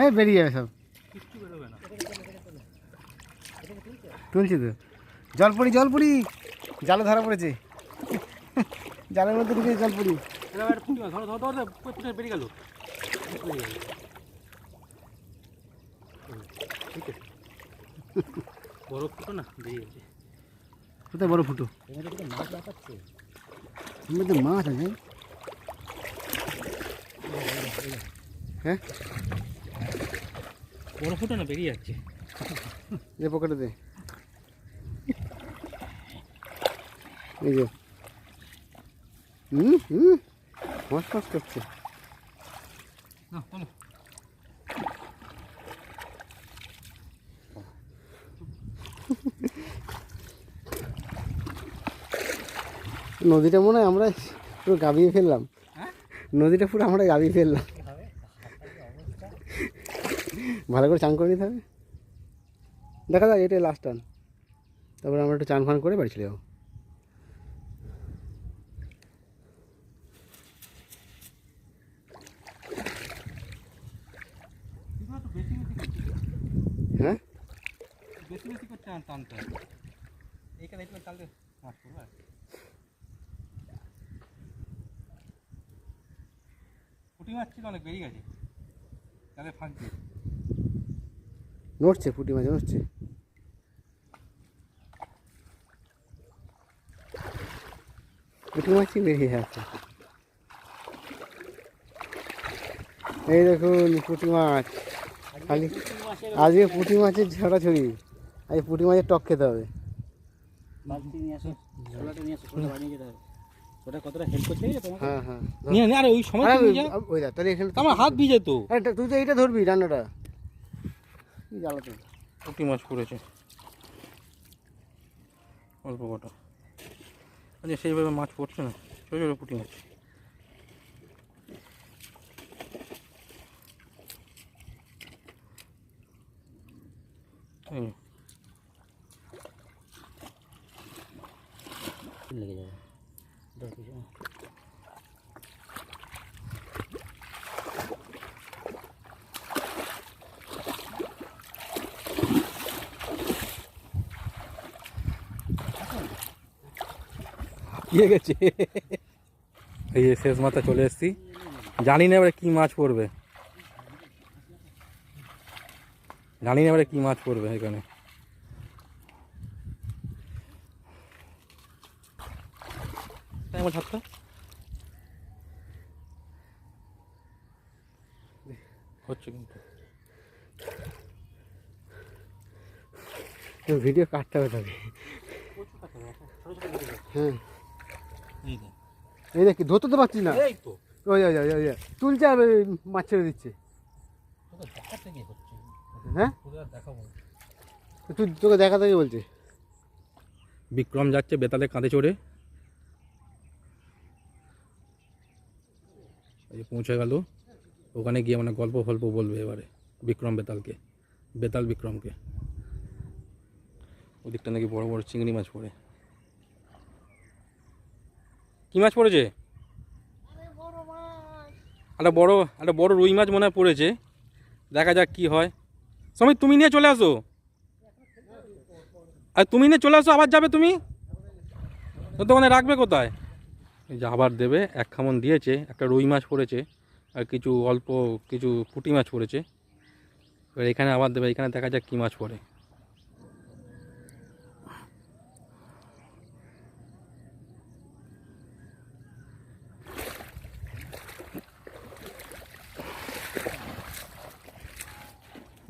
হ্যাঁ বেরিয়ে যাবে সব। তুলছি তো জলপুরি জলপুরি। জালে ধরা পড়েছে। জালের মধ্যে ঢুকে জলপুরি। এবার একটা পুঁটি মাছ ধরো ধরো ধরো ধরো, পুঁটি মাছ বেরিয়ে গেল ঠিক ফুটো কোথায় বড় ফুটো? মধ্যে মাছ আছে। হ্যাঁ? বড় ফুটো না বেরিয়ে যাচ্ছে? পকেটে দে। এই যে। হুম হুম। মাছ মাছ করছে। না বলো নদীটা মনে হয় আমরা পুরো গাবিয়ে ফেললাম। হ্যাঁ? নদীটা পুরো আমরা গাবিয়ে ফেললাম। ভালো করে চান করে নিতে হবে। দেখা যাক, এটাই লাস্ট টান। তারপরে আমরা একটু চান ফান করে বাড়ি চলে যাব। হ্যাঁ? বেশি বেশি করছে আর টানতে এইখানে এইখানে টানলে মাছ পড়বে পুঁটি মাছ ছিল অনেক, বেরিয়ে গেছে। তাহলে ফাঁক দিয়ে। নড়ছে পুঁটি মাছ নড়ছে। পুঁটি মাছই বেরিয়ে যাচ্ছে এই দেখুন পুঁটি মাছ। খালি আজকে পুঁটি মাছের ছড়াছড়ি আজকে পুঁটি মাছের টক খেতে হবে। হ্যাঁ হ্যাঁ। ওই সময় আমার হাত ভিজে তো তুই তো এইটা ধরবি রান্নাটা। কি জ্বালাতো পুঁটি মাছ পড়েছে অল্প কটা। আচ্ছা সেইভাবে মাছ পড়ছে না? ছোটো ছোটো পুঁটি মাছ। এই। লেগে যাবে। হাঁপিয়ে গেছে। এই যে শেষ মাথা চলে এসেছি। জানি না এবারে কী মাছ পড়বে। জানি না এবারে কী মাছ পড়বে এখানে। আমার হচ্ছে কিন্তু। ভিডিও কাটতে হবে তবে হ্যাঁ। এই দেখি। ধরতে তো পারছিস না? এই তো। ওই। তুলছে আর মাছ ছেড়ে দিচ্ছে। হ্যাঁ। তুই তোকে দেখাতে কি বলছে। বিক্রম যাচ্ছে বেতালে কাঁধে চড়ে। এই পৌঁছে গেল। ওখানে গিয়ে মানে গল্প ফল্প বলবে এবারে বিক্রম বেতালকে। বেতাল বিক্রমকে। ওদিকটা নাকি বড় বড় চিংড়ি মাছ পড়ে। কি মাছ পড়েছে? একটা বড় একটা বড় রুই মাছ মনে হয় পড়েছে। দেখা যাক কি হয়। সময় তুমি নিয়ে চলে আসো। আর, তুমি নিয়ে চলে আসো, আবার যাবে তুমি? তো দোকানে রাখবে কোথায়? যে আবার দেবে, এক খামন দিয়েছে, একটা রুই মাছ পড়েছে, আর কিছু অল্প কিছু পুঁটি মাছ পড়েছে। এবার এখানে আবার দেবে, এখানে দেখা যাক কী মাছ পড়ে।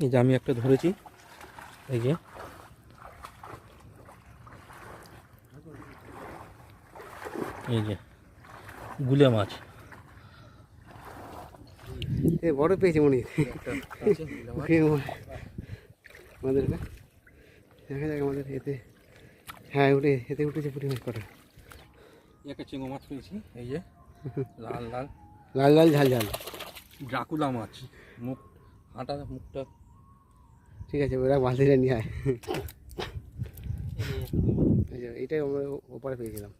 এই যে আমি একটা ধরেছি এই যে। এই যে গুলে মাছ। এ বড় পেয়েছি মনে। আমাদের দেখা যাক আমাদের এতে। হ্যাঁ উঠে এতে উঠেছে পুঁটি মাছ কটা। একটা চিংড়ি মাছ পেয়েছি এই যে। লাল লাল। লাল লাল ঝাল ঝাল। ড্রাকুলা মাছ। মুখ হাঁটা মুখটা ঠিক আছে ওরা বালতিটা নিয়ে আয়। এই এইটাই আমরা ওপারে পেয়েছিলাম